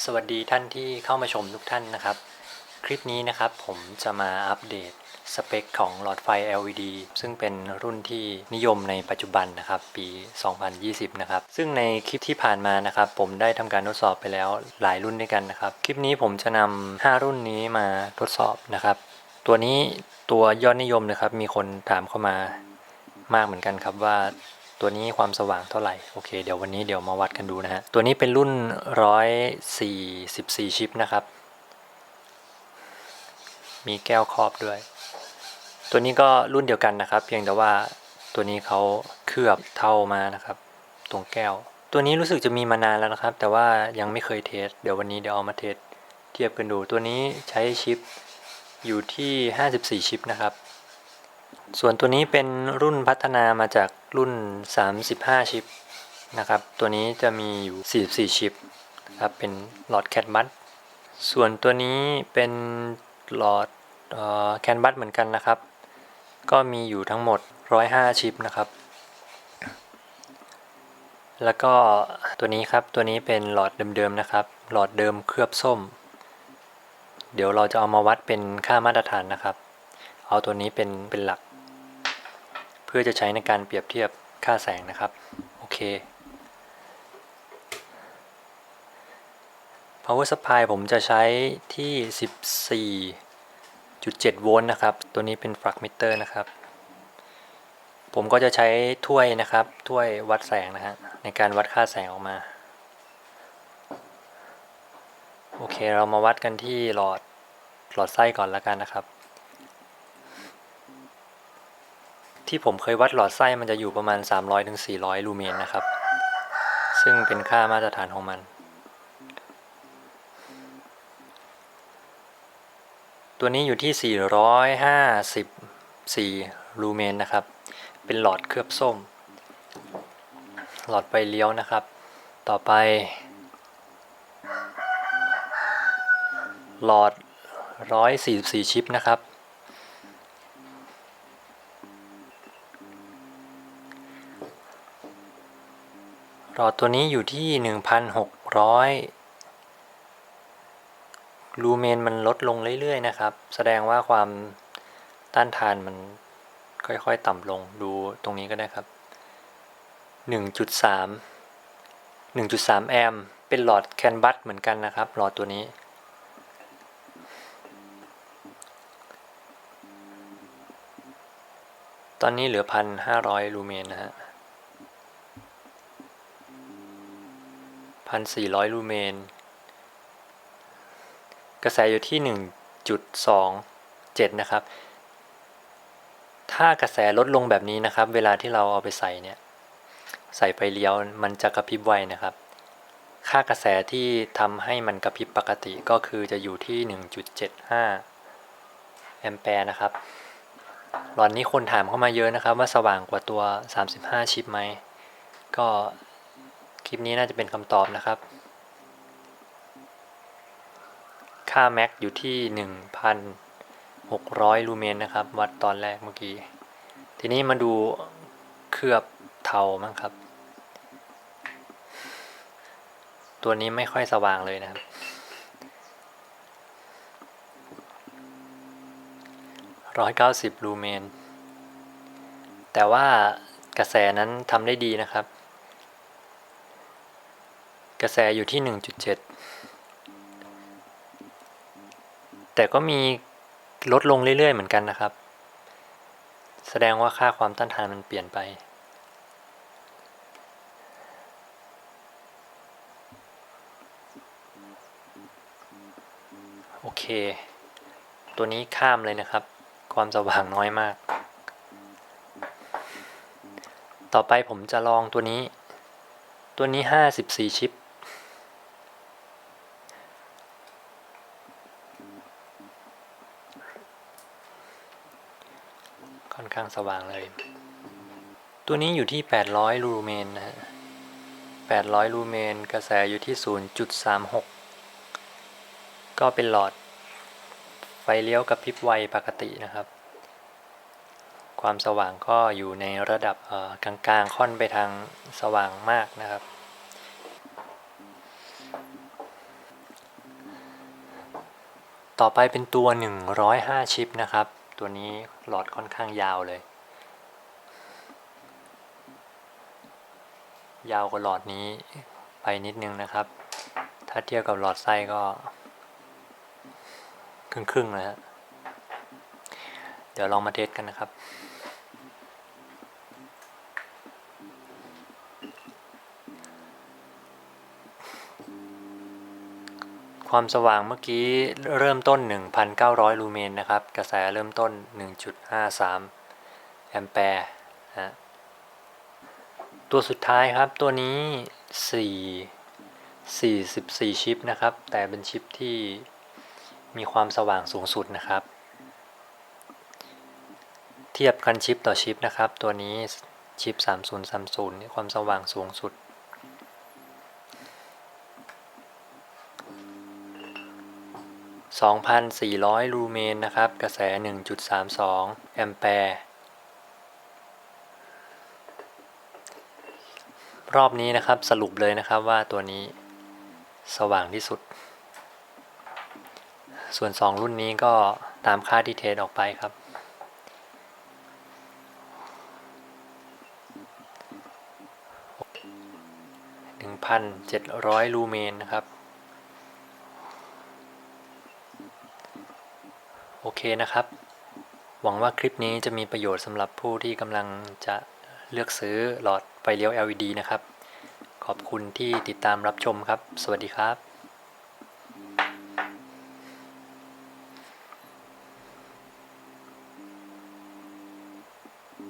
สวัสดีท่านที่เข้ามาชมทุกท่านนะครับ คลิปนี้นะครับผมจะมาอัปเดตสเปคของหลอดไฟ LED ซึ่งเป็นรุ่นที่นิยมในปัจจุบันนะครับ ปี 2020 นะครับ ซึ่งในคลิปที่ผ่านมานะครับ ผมได้ทำการทดสอบไปแล้วหลายรุ่นด้วยกันนะครับ คลิปนี้ผมจะนำ5 รุ่นนี้มาทดสอบนะครับ ตัวนี้ตัวยอดนิยมนะครับ มีคนถามเข้ามามากเหมือนกันครับว่า ตัวนี้ความสว่างเท่าไหร่โอเคเดี๋ยววันนี้เดี๋ยวมาวัดกันดูนะฮะตัวนี้เป็นรุ่น 144 ชิปนะครับ มีแก้วครอบด้วย ตัวนี้ก็รุ่นเดียวกันนะครับ เพียงแต่ว่าตัวนี้เขาเคลือบเท่ามานะครับ ตรงแก้ว ตัวนี้รู้สึกจะมีมานานแล้วนะครับ แต่ว่ายังไม่เคยเทสเดี๋ยววันนี้เดี๋ยวเอามาเทสเทียบกันดู ตัวนี้ใช้ชิปอยู่ที่ 54 ชิปนะครับ ส่วนตัวนี้เป็นรุ่นพัฒนามาจากรุ่น 35 ชิปนะครับ ตัวนี้จะมีอยู่ 44 ชิปนะครับเป็นหลอดแคดบัตส่วนตัวนี้เป็นหลอดแคนบัตเหมือนกันนะครับ ก็มีอยู่ทั้งหมด 105 ชิปนะครับ แล้วก็ตัวนี้ครับตัวนี้เป็นหลอดเดิมๆนะครับ หลอดเดิมเคลือบส้ม เดี๋ยวเราจะเอามาวัดเป็นค่ามาตรฐานนะครับ เอาตัวนี้เป็นเป็นหลัก พื่อจะใช้ในการเปรียบเทียบค่าแสงนะครับ โอเค power supply ผมจะใช้ที่ 14.7 โวลต์นะครับ ตัวนี้เป็น flux meter นะครับ ผมก็จะใช้ถ้วยนะครับ ถ้วยวัดแสงนะฮะ ในการวัดค่าแสงออกมา โอเค เรามาวัดกันที่หลอดหลอดไส้ก่อนแล้วกันนะครับ ที่ผมเคยวัดหลอดไส้มันจะอยู่ประมาณ 300-400ลูเมนนะครับ ซึ่งเป็นค่ามาตรฐานของมัน ตัวนี้อยู่ที่ 454 ลูเมนนะครับ เป็นหลอดเคลือบส้ม หลอดไฟเลี้ยวนะครับ ต่อไป หลอด 144 ชิปนะครับ หลอดตัวนี้อยู่ที่ 1,600 ลูเมนมันลดลงเรื่อยๆนะครับ แสดงว่าความต้านทานมันค่อยๆต่ำลงดูตรงนี้ก็ได้ครับ 1.3 1.3 แอมป์เป็นหลอดแคนบัสเหมือนกันนะครับ หลอดตัวนี้ ตอนนี้เหลือ 1,500 ลูเมนนะฮะ พันสี่ร้อยลูเมน กระแสอยู่ที่หนึ่งจุดสองเจ็ดนะครับ ถ้ากระแสลดลงแบบนี้นะครับ เวลาที่เราเอาไปใส่เนี่ย ใส่ไฟเลี้ยวมันจะกระพริบไวนะครับ ค่ากระแสที่ทำให้มันกระพริบปกติก็คือจะอยู่ที่ 1.75 แอมแปร์นะครับหลอดนี้คนถามเข้ามาเยอะนะครับ ว่าสว่างกว่าตัว 35 ชิปไหม ก็ ลิปนี้น่าจะเป็นคำตอบนะครับ ค่าแม็กอยู่ที่ 1,600 ลูเมนนะครับ วัดตอนแรกเมื่อกี้ ทีนี้มาดูเคลือบเทามั้งครับ ตัวนี้ไม่ค่อยสว่างเลยนะครับร้อยเก้าสิบลูเมน แต่ว่ากระแสนั้นทำได้ดีนะครับ กระแสอยู่ที่ 1.7 แต่ก็มีลดลงเรื่อยๆ เหมือนกันนะครับ แสดงว่าค่าความต้านทานมันเปลี่ยนไป โอเค ตัวนี้ข้ามเลยนะครับ ความสว่างน้อยมาก ต่อไปผมจะลองตัวนี้ ตัวนี้ 54 ชิป ค่อนข้างสว่างเลย ตัวนี้อยู่ที่ 800 ลูเมนนะฮะ800 ลูเมนกระแสอยู่ที่ 0.36 ก็เป็นหลอด ไฟเลี้ยวกับพริบไวปกตินะครับ ความสว่างก็อยู่ในระดับกลางๆ ค่อนไปทางสว่างมากนะครับต่อไปเป็นตัว 105 ชิปนะครับ ตัวนี้หลอดค่อนข้างยาวเลย ยาวกว่าหลอดนี้ไปนิดนึงนะครับ ถ้าเทียบกับหลอดไส้ก็ ครึ่งๆนะฮะเดี๋ยวลองมาเทสกันนะครับ ความสว่างเมื่อกี้เริ่มต้น 1,900 ลูเมนนะครับ กระแสเริ่มต้น 1.53 แอมแปร์นะตัวสุดท้ายครับตัวนี้ 4 44 ชิปนะครับ แต่เป็นชิปที่มีความสว่างสูงสุดนะครับ เทียบกันชิปต่อชิปนะครับ ตัวนี้ชิป 3030นี่ความสว่างสูงสุด 2,400 ลูเมนนะครับ กระแส 1.32 แอมแปร์ รอบนี้นะครับสรุปเลยนะครับว่าตัวนี้สว่างที่สุด ส่วน 2 รุ่นนี้ก็ตามค่าที่เทสออกไปครับ 1,700 ลูเมนนะครับ โอเคนะครับ หวังว่าคลิปนี้จะมีประโยชน์สำหรับผู้ที่กำลังจะเลือกซื้อหลอดไฟเลี้ยว LED นะครับ ขอบคุณที่ติดตามรับชมครับ สวัสดีครับ